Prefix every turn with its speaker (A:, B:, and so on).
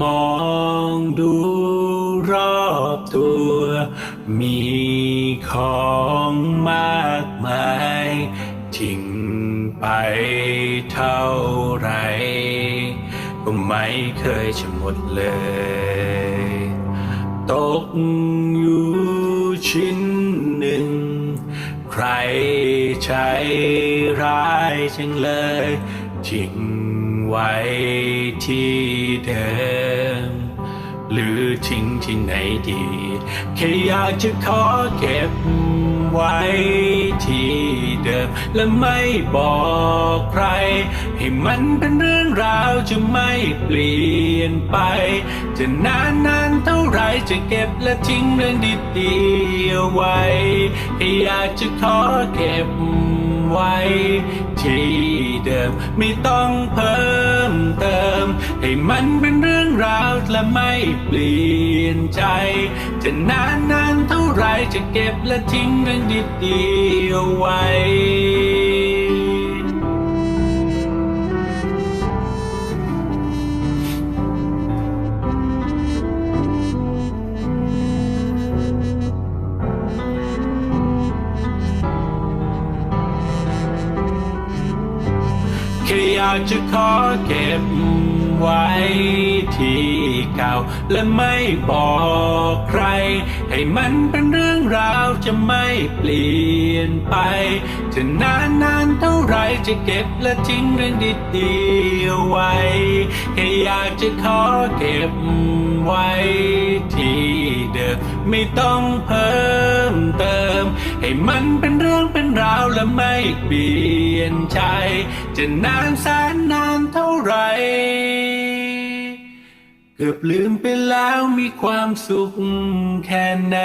A: มองดูรอบตัว มีของมากมายทิ้งไปเท่าไหรก็ไม่เคยจะหมดเลย ตกอยู่ชิ้นหนึ่ง ใครใช้ร้ายจังเลยทิ้งไว้ที่เดิม หรือทิ้งที่ไหนดีแค่อยากจะขอเก็บไว้ที่เดิม และไม่บอกใคร ให้มันเป็นเรื่องราวจะไม่เปลี่ยนไป จะนานนานเท่าไรจะเก็บและทิ้งเรื่องดีๆเอาไว้ ให้อยากจะขอเก็บไว้ ที่เดิมไม่ต้องเพิ่มเติม ให้มันเป็นเรื่องราวและไม่เปลี่ยนใจ จะนานนานเท่าไรจะเก็บและทิ้งเรื่องดีๆเอาไว้ อยากจะขอเก็บไว้ที่เก่า และไม่บอกใคร ให้มันเป็นเรื่องราวจะไม่เปลี่ยนไปจะนานนานเท่าไรจะเก็บและทิ้งเรื่องดีๆเอาไว้แค่อยากจะขอเก็บไว้ที่เดิมไม่ต้องเพิ่มเติม ให้มันเป็นเรื่องเป็นราวและไม่เปลี่ยนใจ จะนานแสนนานเท่าไหรเกือบลืมไปแล้วมีความสุขแค่ไหน